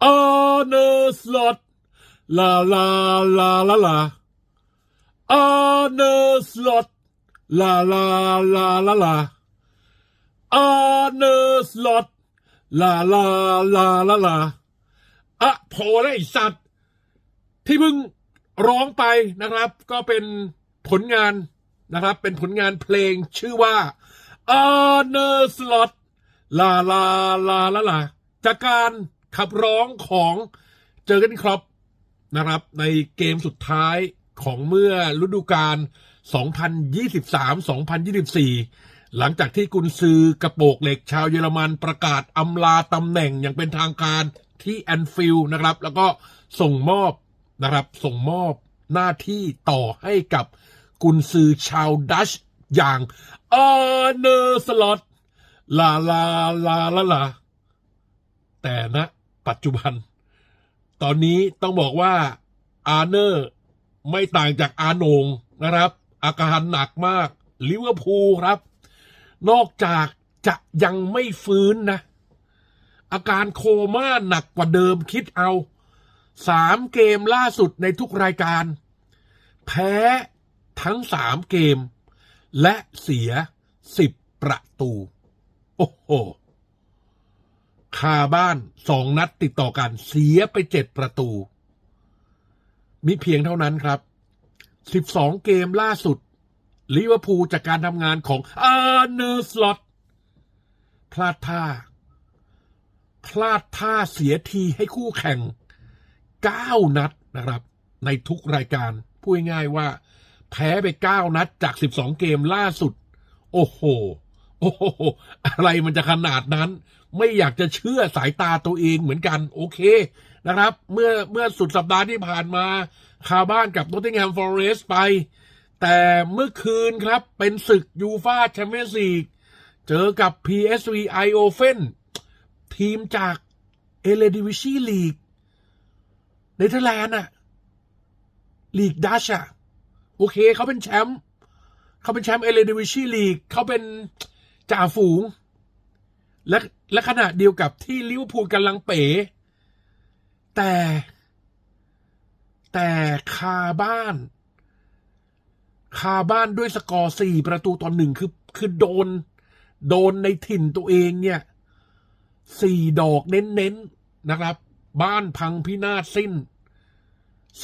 Arne Slot La la la la la Arne Slot La la la la la Arne Slot La la la la la อะพอแล้วไอสัตว์ ที่เพิ่งร้องไปนะครับ ก็เป็นผลงานนะครับ เป็นผลงานเพลงชื่อว่า Arne Slot ลาลาลาลาลาจากการ ขับร้องของเจอกันครับนะครับ ในเกมสุดท้ายของเมื่อฤดูกาล 2023-2024 หลังจากที่กุนซือกระโปกเหล็กชาวเยอรมันประกาศอำลาตำแหน่งอย่างเป็นทางการที่แอนฟิลด์นะครับ แล้วก็ส่งมอบนะครับ ส่งมอบหน้าที่ต่อให้กับกุนซือชาวดัชอย่างอาเนอร์สลอตลาลาลาลาลาแต่ณ ปัจจุบัน ตอนนี้ต้องบอกว่าอาร์เนอร์ไม่ต่างจากอาโหนงนะครับ อาการหนักมากลิเวอร์พูลครับ นอกจากจะยังไม่ฟื้นนะ อาการโคม่าหนักกว่าเดิมคิดเอาสามเกมล่าสุดในทุกรายการ แพ้ทั้งสามเกม และเสียสิบประตู โอ้โห คาบ้านสองนัดติดต่อกันเสียไปเจ็ดประตู มีเพียงเท่านั้นครับสิบสองเกมล่าสุดลิเวอร์พูลจากการทำงานของอาร์เนอร์สลอตพลาดท่า พลาดท่าเสียทีให้คู่แข่งเก้านัดนะครับ ในทุกรายการ พูดง่ายว่า แพ้ไปเก้านัดจากสิบสองเกมล่าสุด โอ้โห โอ้โห อะไรมันจะขนาดนั้น ไม่อยากจะเชื่อสายตาตัวเองเหมือนกันโอเคนะครับ เมื่อเมื่อสุดสัปดาห์ที่ผ่านมาคาบ้านกับ Nottingham Forest ไป แต่เมื่อคืนครับเป็นศึกยูฟาแชมเปี้ยนส์ลีกเจอกับ PSV Eindhoven ทีมจากเอเลดิวิชีลีกเนเธอร์แลนด์อะลีกดัชอะโอเคเขาเป็นแชมป์เขาเป็นแชมป์เอเลดิวิชีลีกเขาเป็นจ่าฝูง และและขณะเดียวกับที่ลิเวอร์พูลกำลังเป๋ แต่ แต่คาบ้าน คาบ้านด้วยสกอร์สี่ประตูต่อหนึ่งคือคือโดน โดนในถิ่นตัวเองเนี่ยสี่ดอกเน้นๆนะครับ บ้านพังพินาศสิ้น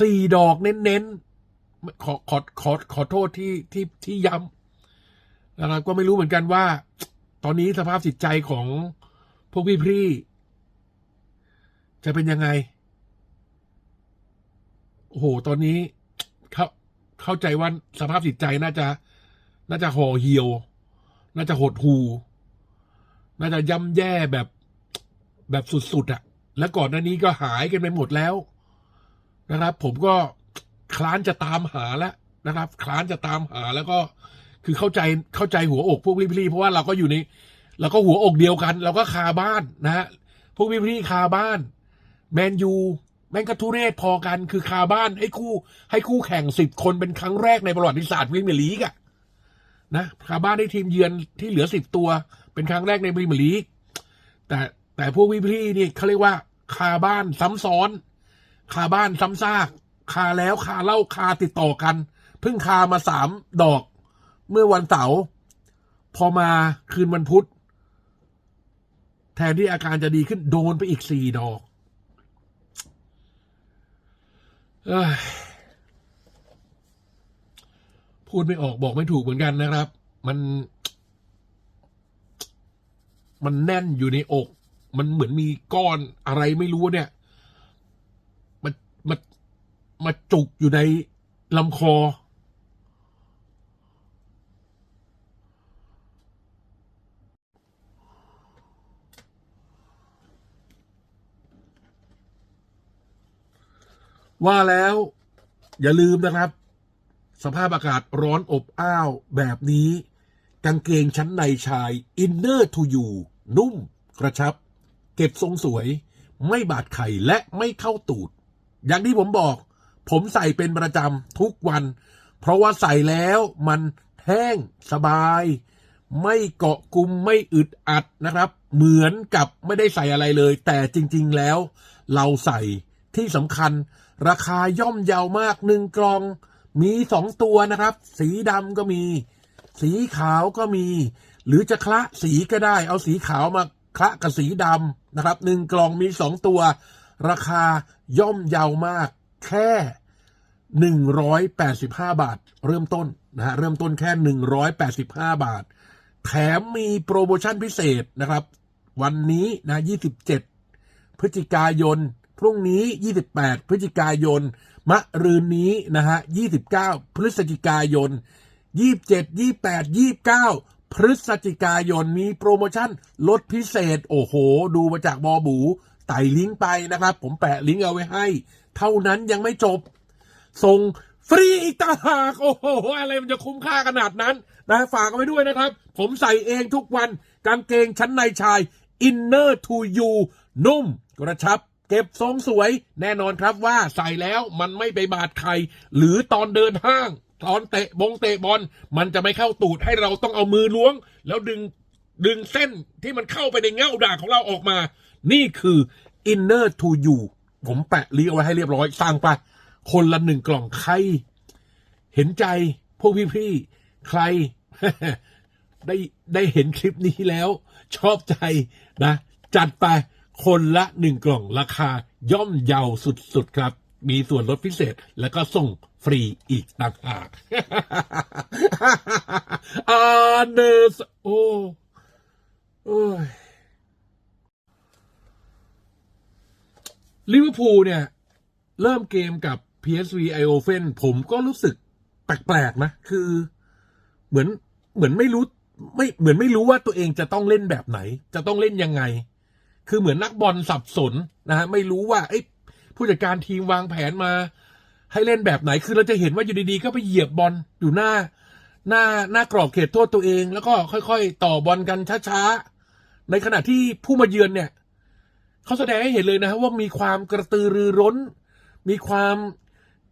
สี่ดอกเน้นๆขอขอขอขอโทษที่ที่ที่ย้ำนะครับก็ไม่รู้เหมือนกันว่า ตอนนี้สภาพจิตใจของพวกพี่ๆจะเป็นยังไง โอ้โห ตอนนี้เข้าเข้าใจว่าสภาพจิตใจน่าจะ น่าจะห่อเหี่ยว น่าจะหดหูน่าจะย่ำแย่แบบแบบสุดๆอะ่ะ และก่อนหน้านี้ก็หายกันไปหมดแล้วนะครับ ผมก็คลานจะตามหาแล้วนะครับ คลานจะตามหาแล้วก็ คือเข้าใจเข้าใจหัวอกพวกพี่ๆเพราะว่าเราก็อยู่ในเราก็หัวอกเดียวกัน เราก็คาบ้านนะฮะพวกพี่ๆคาบ้าน แมนยูแม่งก็ทุเรศพอกันคือคาบ้านให้คู่ ให้คู่แข่งสิบคนเป็นครั้งแรกในประวัติศาสตร์พรีเมียร์ลีกอะนะคาบ้านให้ทีมเยือนที่เหลือสิบตัว เป็นครั้งแรกในพรีเมียร์ลีกแต่แต่พวกพี่ๆนี่เขาเรียกว่าคาบ้านซ้ำซ้อนคาบ้านซ้ำซาก คาแล้วคาเล่าคาติดต่อกัน เพิ่งคามาสามดอก เมื่อวันเสาร์พอมาคืนวันพุธ แทนที่อาการจะดีขึ้นโดนไปอีกสี่ดอกอพูดไม่ออกบอกไม่ถูกเหมือนกันนะครับ มัน มันแน่นอยู่ในอก มันเหมือนมีก้อนอะไรไม่รู้เนี่ยมันมันมาจุกอยู่ในลำคอ ว่าแล้วอย่าลืมนะครับ สภาพอากาศร้อนอบอ้าวแบบนี้ กางเกงชั้นในชาย Inner to You นุ่มกระชับ เก็บทรงสวย ไม่บาดไข่และไม่เข้าตูด อย่างที่ผมบอก ผมใส่เป็นประจำทุกวัน เพราะว่าใส่แล้วมันแห้งสบาย ไม่เกาะกุมไม่อึดอัดนะครับ เหมือนกับไม่ได้ใส่อะไรเลย แต่จริง ๆแล้ว เราใส่ที่สำคัญ ราคาย่อมเยาวมากหนึ่งกล่อง มีสองตัวนะครับ สีดำก็มี สีขาวก็มี หรือจะคละสีก็ได้ เอาสีขาวมาคละกับสีดำนะครับหนึ่งกล่องมีสองตัว ราคาย่อมเยาวมาก แค่ 185 บาท เริ่มต้นนะฮะเริ่มต้นแค่ 185 บาท แถมมีโปรโมชั่นพิเศษนะครับ วันนี้นะ 27 พฤศจิกายน พรุ่งนี้ 28 พฤศจิกายน มะรืนนี้นะฮะ 29 พฤศจิกายน 27 28 29 พฤศจิกายนมีโปรโมชั่นลดพิเศษ โอ้โห ดูมาจากบอบูไต่ลิงก์ไปนะครับ ผมแปะลิงก์เอาไว้ให้ เท่านั้นยังไม่จบ ส่งฟรีอีกต่างหากโอ้โห อะไรมันจะคุ้มค่าขนาดนั้นนะฝากเอาไว้ด้วยนะครับ ผมใส่เองทุกวันกางเกงชั้นในชาย Inner to You นุ่มกระชับ เก็บทรงสวยแน่นอนครับว่าใส่แล้วมันไม่ไปบาดใคร หรือตอนเดินห้าง ตอนเตะบงเตะบอล มันจะไม่เข้าตูดให้เราต้องเอามือล้วง แล้วดึงดึงเส้นที่มันเข้าไปในเงาด่างของเราออกมา นี่คือ Inner to You ผมแปะลิงก์เอาไว้ให้เรียบร้อยสร้างไปคนละหนึ่งกล่องใคร เห็นใจพวกพี่ๆใครได้ได้เห็นคลิปนี้แล้ว ชอบใจนะ จัดไป คนละหนึ่งกล่องราคาย่อมเยาวสุดๆครับ มีส่วนลดพิเศษแล้วก็ส่งฟรีอีกต่างหากอาเนสโอ้โอ้ยลิเวอร์พูลเนี่ย เริ่มเกมกับ PSV i o f e n ผมก็รู้สึกแปลกๆนะ คือ เหมือนเหมือนไม่รู้ ไม่เหมือนไม่รู้ว่าตัวเองจะต้องเล่นแบบไหน จะต้องเล่นยังไง คือเหมือนนักบอลสับสนนะฮะไม่รู้ว่าเอ้ผู้จัดการทีมวางแผนมา ให้เล่นแบบไหนคือเราจะเห็นว่าอยู่ดีๆ ก็ไปเหยียบบอลอยู่หน้า หน้าหน้ากรอบเขตโทษตัวเอง แล้วก็ค่อยๆ ต่อบอลกันช้าๆ ในขณะที่ผู้มาเยือนเนี่ยเขาแสดงให้เห็นเลยนะฮะว่ามีความกระตือรือร้น มีความ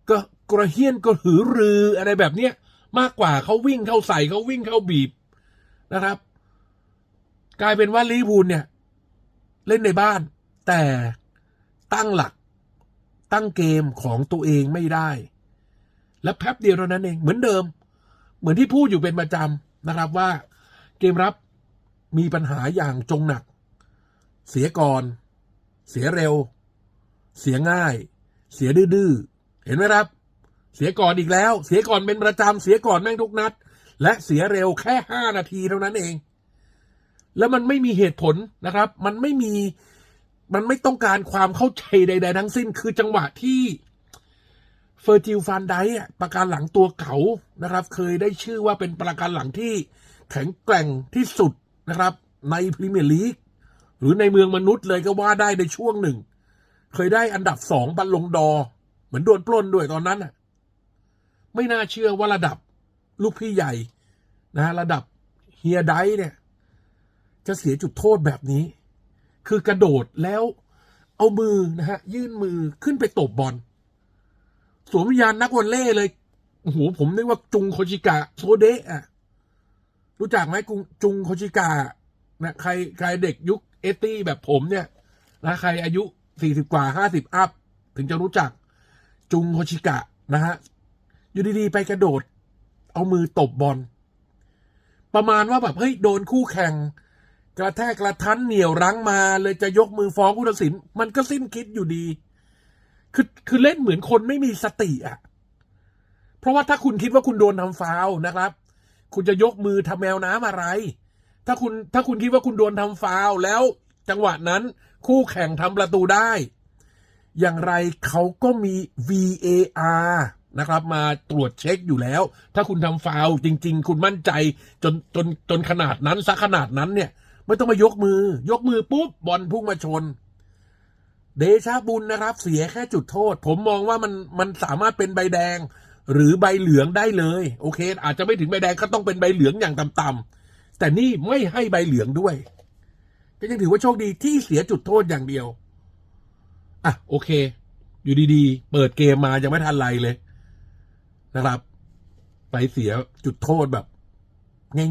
กระกระเฮี้ยนกระหือรืออะไรแบบเนี้ยมากกว่าเขาวิ่งเข้าใส่เขาวิ่งเข้าบีบนะครับ กลายเป็นว่าลิเวอร์พูลเนี่ย เล่นในบ้าน แต่ตั้งหลักตั้งเกมของตัวเองไม่ได้ และแป๊บเดียวเท่านั้นเองเหมือนเดิม เหมือนที่พูดอยู่เป็นประจำนะครับว่าเกมรับมีปัญหาอย่างจงหนัก เสียก่อน เสียเร็ว เสียง่าย เสียดื้อเห็นไหมครับ เสียก่อนอีกแล้ว เสียก่อนเป็นประจำเสียก่อนแม่งทุกนัด และเสียเร็วแค่ห้านาทีเท่านั้นเอง แล้วมันไม่มีเหตุผลนะครับ มันไม่มีมันไม่ต้องการความเข้าใจใด ๆ ทั้งสิ้น คือจังหวะที่เฟอร์จิลฟานไดประการหลังตัวเก่านะครับ เคยได้ชื่อว่าเป็นประการหลังที่แข็งแกร่งที่สุดนะครับ ในพรีเมียร์ลีกหรือในเมืองมนุษย์เลยก็ว่าได้ในช่วงหนึ่ง เคยได้อันดับสองบัลลงดอ เหมือนโดนปล้นด้วยตอนนั้นน่ะ ไม่น่าเชื่อว่าระดับลูกพี่ใหญ่นะฮะระดับเฮียไดเนี่ย จะเสียจุดโทษแบบนี้ คือกระโดดแล้วเอามือนะฮะ ยื่นมือขึ้นไปตบบอลสวมวิญญาณนักวอลเล่เลยโอ้โหผมนึกว่าจุงโคชิกะโซเดะอะรู้จักไหมจุงโคชิกะนะใครใครเด็กยุคเอตี้แบบผมเนี่ยนะใครอายุสี่สิบกว่าห้าสิบอัพ ถึงจะรู้จักจุงโคชิกะนะฮะ อยู่ดีๆ ไปกระโดด เอามือตบบอล ประมาณว่าแบบ เฮ้ย โดนคู่แข่ง กระแทกกระทันเหนี่ยวรั้งมา เลยจะยกมือฟ้องผู้ตัดสิน มันก็สิ้นคิดอยู่ดี คือคือเล่นเหมือนคนไม่มีสติอะ เพราะว่าถ้าคุณคิดว่าคุณโดนทำฟาวนะครับ คุณจะยกมือทำแมวน้ำอะไร ถ้าคุณถ้าคุณคิดว่าคุณโดนทำฟาวแล้ว จังหวะนั้นคู่แข่งทำประตูได้ อย่างไรเขาก็มี VAR นะครับ มาตรวจเช็คอยู่แล้ว ถ้าคุณทำฟาวจริง ๆ คุณมั่นใจจนจนจนขนาดนั้นซะขนาดนั้นเนี่ย ไม่ต้องมายกมือ ยกมือปุ๊บบอลพุ่งมาชน เดชาบุญนะครับ เสียแค่จุดโทษ ผมมองว่ามันมันสามารถเป็นใบแดง หรือใบเหลืองได้เลย โอเค อาจจะไม่ถึงใบแดงก็ต้องเป็นใบเหลืองอย่างต่ำๆแต่นี่ไม่ให้ใบเหลืองด้วยก็ยังถือว่าโชคดีที่เสียจุดโทษอย่างเดียวอะโอเค อยู่ดีๆ เปิดเกมมายังไม่ทันไรเลยนะครับ ไปเสียจุดโทษแบบ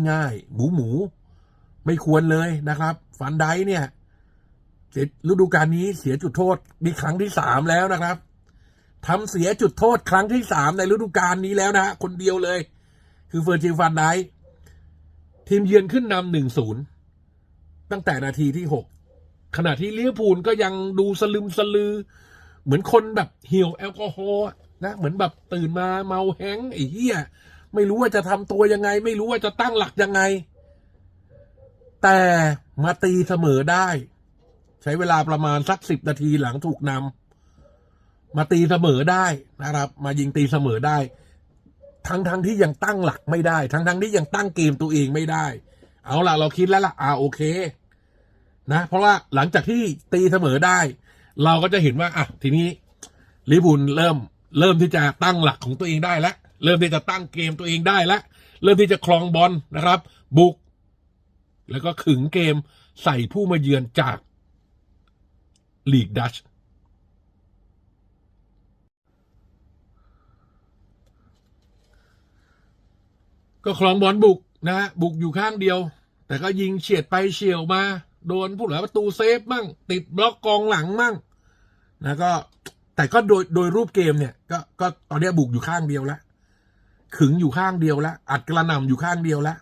ง่ายๆ หมูหมู ไม่ควรเลยนะครับ ฟันไดเนี่ยเสียฤดูกาลนี้เสียจุดโทษมีครั้งที่สามแล้วนะครับทำเสียจุดโทษครั้งที่สามในฤดูกาลนี้แล้วนะฮะคนเดียวเลย คือเฟอร์จิลฟันไดทีมเยือนขึ้นนำหนึ่งศูนย์ตั้งแต่นาทีที่หกขณะที่ลิเวพูลก็ยังดูสลึมสลือ เหมือนคนแบบเหี่ยวแอลกอฮอล์นะเหมือนแบบตื่นมาเมาแฮงไอ้เหี้ยไม่รู้ว่าจะทำตัวยังไง ไม่รู้ว่าจะตั้งหลักยังไง แต่มาตีเสมอได้ ใช้เวลาประมาณสักสิบนาทีหลังถูกนำมาตีเสมอได้นะครับ มายิงตีเสมอได้ ทั้งทั้งที่ยังตั้งหลักไม่ได้ ทั้งทั้งที่ยังตั้งเกมตัวเองไม่ได้ เอาล่ะ เราคิดแล้วล่ะอ่าโอเค นะ เพราะว่าหลังจากที่ตีเสมอได้ เราก็จะเห็นว่าอะทีนี้ลิเวอร์พูลเริ่ม เริ่มที่จะตั้งหลักของตัวเองได้แล้วเริ่มที่จะตั้งเกมตัวเองได้แล้วเริ่มที่จะครองบอลนะครับ บุก แล้วก็ขึงเกมใส่ผู้มาเยือนจากลีกดัชก็ครองบอลบุกนะฮะบุกอยู่ข้างเดียว แต่ก็ยิงเฉียดไปเฉียวมา โดนผู้หลักประตูเซฟมั่ง ติดบล็อกกองหลังมั่งนะก็แต่ก็โดยโดยรูปเกมเนี่ยก็ก็ตอนนี้บุกอยู่ข้างเดียวแล้วขึงอยู่ข้างเดียวแล้วอัดกระหน่ำอยู่ข้างเดียวแล้ว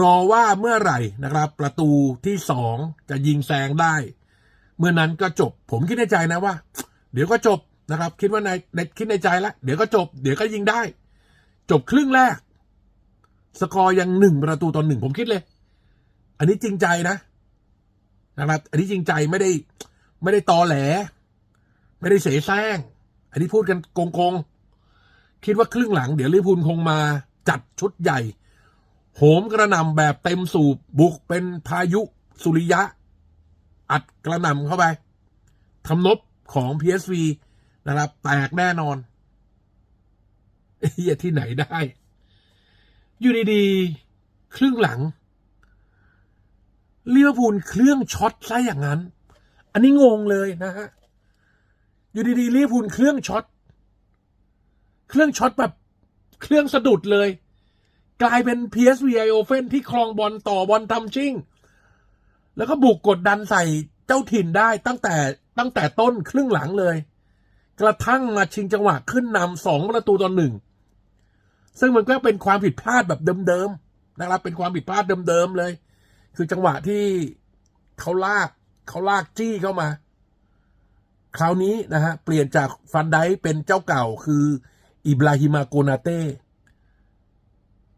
รอว่าเมื่อไหร่นะครับ ประตูที่สองจะยิงแซงได้ เมื่อนั้นก็จบ ผมคิดในใจนะว่า เดี๋ยวก็จบนะครับ คิดว่าในในคิดในใจแล้วเดี๋ยวก็จบ เดี๋ยวก็ยิงได้ จบครึ่งแรก สกอร์ยังหนึ่งประตูต่อหนึ่งผมคิดเลย อันนี้จริงใจนะนะครับ อันนี้จริงใจไม่ได้ ไม่ได้ตอแหล ไม่ได้เสแสร้ง อันนี้พูดกันโกงๆคิดว่าครึ่งหลังเดี๋ยวลิพูลคงมาจัดชุดใหญ่ โหมกระหน่ำแบบเต็มสูบบุกเป็นพายุสุริยะ อัดกระหน่ำเข้าไปทำนบของ PSV นะครับ แตกแน่นอนเฮียที่ไหนได้ อยู่ดีๆ ครึ่งหลังลิเวพูลเครื่องช็อตซะอย่างนั้น อันนี้งงเลยนะฮะ อยู่ดีๆลิเวพูลเครื่องช็อต เครื่องช็อตแบบเครื่องสะดุดเลย กลายเป็น PSV i o f e n ที่ครองบอลต่อบอลทำชิ่ง แล้วก็บุกกดดันใส่เจ้าถิ่นได้ตั้งแต่ตั้งแต่ต้นครึ่งหลังเลย กระทั่งมาชิงจังหวะขึ้นนำสองประตูต่อหนึ่งซึ่งมันก็เป็นความผิดพลาดแบบเดิมๆนะครับเป็นความผิดพลาดเดิมๆเลย คือจังหวะที่เขาลากเขาลากจี้เข้ามา คราวนี้นะฮะเปลี่ยนจากฟันไดเป็นเจ้าเก่าคืออิบราฮิมาโกนาเต้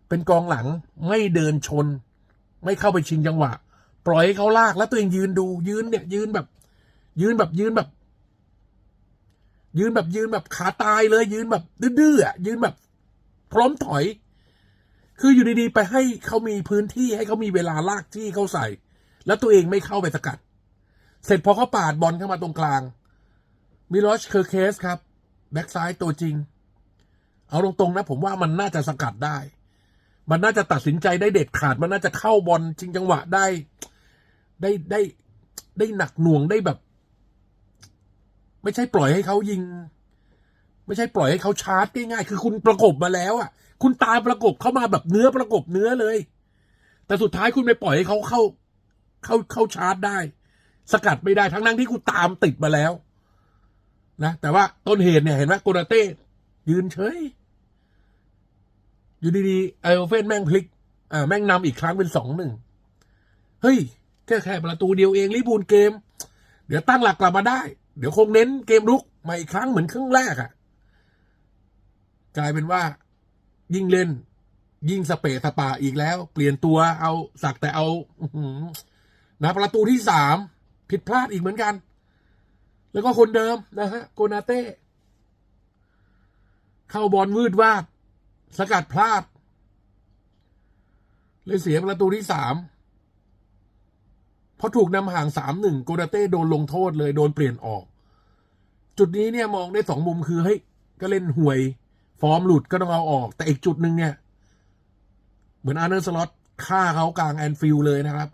เป็นกองหลังไม่เดินชน ไม่เข้าไปชิงจังหวะ ปล่อยให้เขาลากแล้วตัวเองยืนดู ยืนเนี่ย ยืนแบบ ยืนแบบยืนแบบ ยืนแบบยืนแบบขาตายเลย ยืนแบบดื้อๆอะยืนแบบ พร้อมถอย คืออยู่ดีๆ ไปให้เขามีพื้นที่ให้เขามีเวลาลากที่เขาใส่ แล้วตัวเองไม่เข้าไปสกัด เสร็จพอเขาปาดบอลเข้ามาตรงกลางมิลอชเคอร์เคสครับแบ็กซ้ายตัวจริง เอาตรงๆนะผมว่ามันน่าจะสกัดได้ มันน่าจะตัดสินใจได้เด็ดขาด มันน่าจะเข้าบอลจริงจังหวะได้ ได้ได้ได้หนักหน่วงได้แบบ ไม่ใช่ปล่อยให้เขายิง ไม่ใช่ปล่อยให้เขาชาร์จง่ายๆคือคุณประกบมาแล้วอะ คุณตามประกบเข้ามาแบบเนื้อประกบเนื้อเลย แต่สุดท้ายคุณไปปล่อยให้เขาเข้า เข้าเข้าชาร์จได้ สกัดไม่ได้ทั้งนั้นที่คุณตามติดมาแล้ว นะแต่ว่าต้นเหตุเนี่ยเห็นไหมโกนาเต้ยืนเฉย อยู่ดีๆไอโอเฟนแม่งพลิก อ่า แม่งนำอีกครั้งเป็นสองหนึ่ง เฮ้ย แค่แค่ประตูเดียวเองลิบูลเกม เดี๋ยวตั้งหลักกลับมาได้ เดี๋ยวคงเน้นเกมลุกมาอีกครั้งเหมือนครึ่งแรกอะ่ะ กลายเป็นว่า ยิ่งเล่น ยิ่งสเปะสปาอีกแล้ว เปลี่ยนตัวเอาสักแต่เอาอืนะประตูที่สามผิดพลาดอีกเหมือนกัน แล้วก็คนเดิมนะฮะ โกนาเต้ เข้าบอลวืดวาด สกัดพลาด เลยเสียประตูที่สามเพอถูกนำห่างสามหนึ่งโกนาเต้โดนลงโทษเลยโดนเปลี่ยนออก จุดนี้เนี่ยมองได้สองมุมคือเฮ้ยก็เล่นห่วย ฟอร์มหลุดก็ต้องเอาออก แต่อีกจุดหนึ่งเนี่ย เหมือนอาร์เนอร์สล็อตฆ่าเขากลางแอนฟิลเลยนะครับ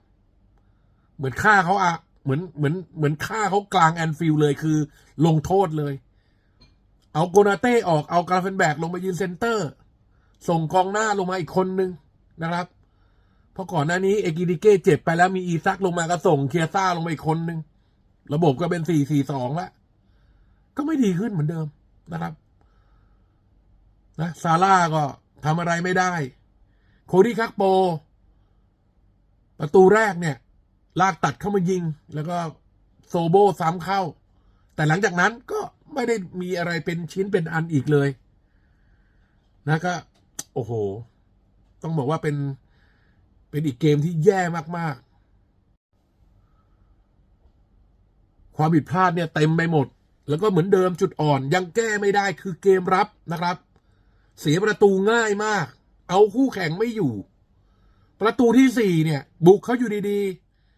เหมือนฆ่าเขาอะเหมือนเหมือนเหมือนฆ่าเขากลางแอนฟิลเลยคือ ลงโทษเลย เอาโกนาเต้ออกเอากราเฟนแบกลงมายืนเซนเตอร์ ส่งกองหน้าลงมาอีกคนนึงนะครับ เพราะก่อนหน้านี้เอกิดิเก้เจ็บไปแล้วมีอีซักลงมาก็ส่งเคียซ่าลงมาอีกคนนึง ระบบก็เป็นสี่สี่สองแล้วก็ไม่ดีขึ้นเหมือนเดิมนะครับนะซาร่าก็ทำอะไรไม่ได้ โคดี้คักโป ประตูแรกเนี่ย ลากตัดเข้ามายิง แล้วก็โซโบซ้ำเข้า แต่หลังจากนั้นก็ไม่ได้มีอะไรเป็นชิ้นเป็นอันอีกเลย นะก็ โอ้โห ต้องบอกว่าเป็น เป็นอีกเกมที่แย่มาก ๆ ความผิดพลาดเนี่ยเต็มไปหมด แล้วก็เหมือนเดิมจุดอ่อนยังแก้ไม่ได้คือเกมรับนะครับ เสียประตูง่ายมาก เอาคู่แข่งไม่อยู่ ประตูที่สี่เนี่ย บุกเขาอยู่ดี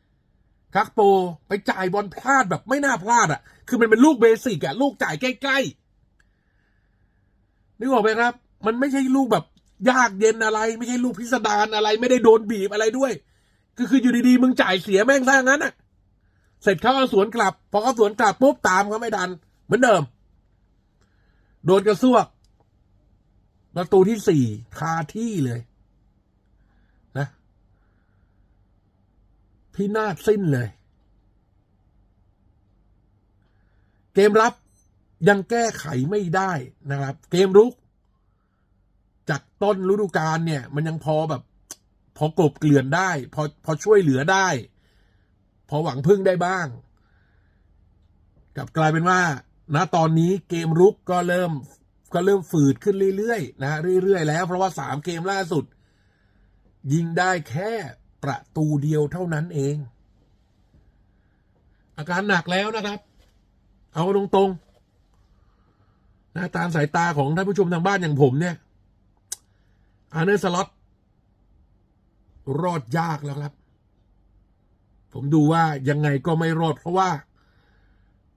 ๆคักโปไปจ่ายบอลพลาดแบบไม่น่าพลาดอะ่ะ คือมันเป็นลูกเบสิกอะ่ะ ลูกจ่ายใกล้ ๆ นึกออกไหมครับมันไม่ใช่ลูกแบบ ยากเย็นอะไร ไม่ใช่ลูกพิสดารอะไร ไม่ได้โดนบีบอะไรด้วยคือคืออยู่ดีๆมึงจ่ายเสียแม่งซะงั้นอะเสร็จเขาเอาสวนกลับ พอเขาสวนกลับปุ๊บตามเขาไม่ทัน เหมือนเดิม โดนกระซวกประตูที่สี่คาที่เลยนะพินาศสิ้นเลย เกมรับยังแก้ไขไม่ได้นะครับ เกมรุก จากต้นฤดูกาลเนี่ย มันยังพอแบบ พอกลบเกลื่อนได้ พอพอช่วยเหลือได้ พอหวังพึ่งได้บ้างกลับกลายเป็นว่าณตอนนี้เกมรุกก็เริ่มก็เริ่มฝืดขึ้นเรื่อยๆนะฮะเรื่อยๆแล้ว เพราะว่าสามเกมล่าสุด ยิงได้แค่ประตูเดียวเท่านั้นเอง อาการหนักแล้วนะครับ เอาตรงๆนะตามสายตาของท่านผู้ชมทางบ้านอย่างผมเนี่ย อาร์เนอร์สล็อตรอดยากแล้วครับ ผมดูว่ายังไงก็ไม่รอด เพราะว่า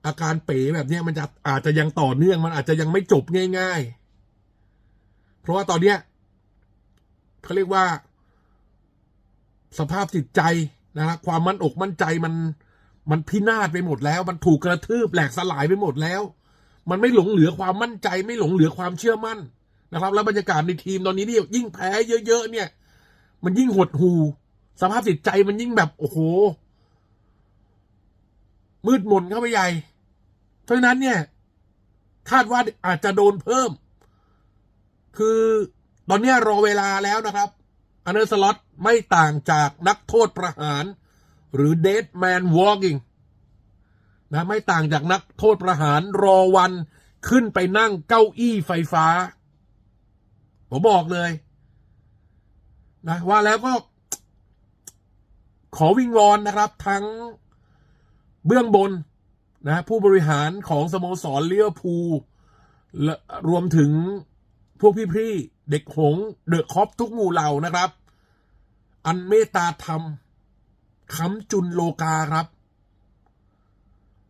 อาการเป๋แบบนี้มันจะอาจจะยังต่อเนื่องมันอาจจะยังไม่จบง่าย ๆ เพราะว่าตอนเนี้ยเขาเรียกว่า สภาพจิตใจนะครับความมั่นอกมั่นใจมัน มันพินาศไปหมดแล้ว มันถูกกระทืบแหลกสลายไปหมดแล้ว มันไม่หลงเหลือความมั่นใจ ไม่หลงเหลือความเชื่อมั่น นะครับ แล้วบรรยากาศในทีมตอนนี้นี่ยิ่งแพ้เยอะๆเนี่ย มันยิ่งหดหูสภาพจิตใจมันยิ่งแบบโอ้โห มืดมนเข้าไปใหญ่ เพราะนั้นเนี่ย คาดว่าอาจจะโดนเพิ่ม คือตอนนี้รอเวลาแล้วนะครับอันเดอร์สล็อตไม่ต่างจากนักโทษประหาร หรือ dead man walking นะไม่ต่างจากนักโทษประหารรอวันขึ้นไปนั่งเก้าอี้ไฟฟ้า ผมบอกเลยนะว่าแล้วก็ ขอวิงวอนนะครับ ทั้งเบื้องบนนะผู้บริหารของสโมสรเลี้ยวภูและรวมถึงพวกพี่ๆเด็กหงส์เดอะคอปทุกหมู่เหล่านะครับ อันเมตตาธรรมค้ำจุนโลกาครับ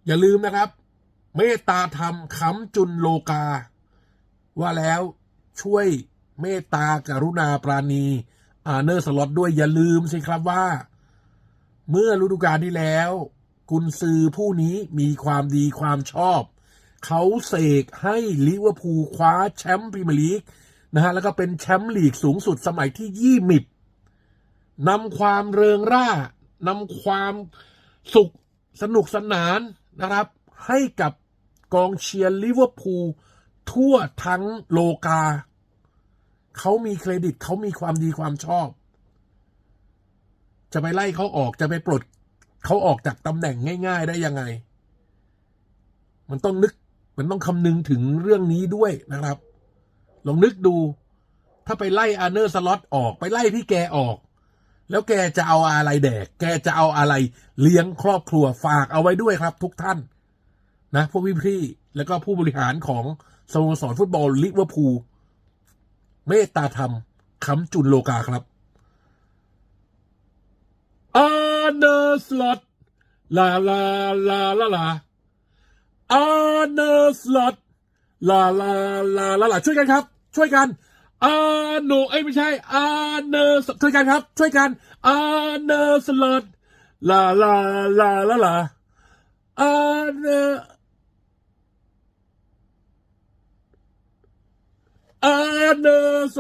อย่าลืมนะครับ เมตตาธรรมค้ำจุนโลกา ว่าแล้วช่วย เมตตากรุณาปราณีอาเนอร์สล็อตด้วยอย่าลืมสิครับว่า เมื่อฤดูกาลที่แล้ว กุนซือผู้นี้มีความดีความชอบ เขาเสกให้ลิเวอร์พูลคว้าแชมป์พรีเมียร์ลีกนะฮะแล้วก็เป็นแชมป์ลีกสูงสุดสมัยที่ยี่มิบนำความเริงร่านำความสุขสนุกสนานนะครับ ให้กับกองเชียร์ลิเวอร์พูลทั่วทั้งโลกา เขามีเครดิตเขามีความดีความชอบ จะไปไล่เขาออกจะไปปลดเขาออกจากตำแหน่งง่าย ๆ ได้ยังไง มันต้องนึกมันต้องคำนึงถึงเรื่องนี้ด้วยนะครับ ลองนึกดู ถ้าไปไล่อาร์เนอร์สล็อตออกไปไล่พี่แกออก แล้วแกจะเอาอะไรแดก แกจะเอาอะไรเลี้ยงครอบครัวฝากเอาไว้ด้วยครับ ทุกท่าน นะพวกพี่ๆแล้วก็ผู้บริหารของสโมสรฟุตบอลลิเวอร์พูล เมตตาธรรมค้ำจุนโลกาครับอาเนอร์สลอตลาลาลาลาลาอาเนอร์สลอตลาลาลาลาลาช่วยกันครับ ช่วยกันอาร์โนเอ้ไม่ใช่อาร์เนอร์ช่วยกันครับ ช่วยกันอาร์เนอร์สลอตลาลาลาลาลาอาเนอร์ อาร์เนอร์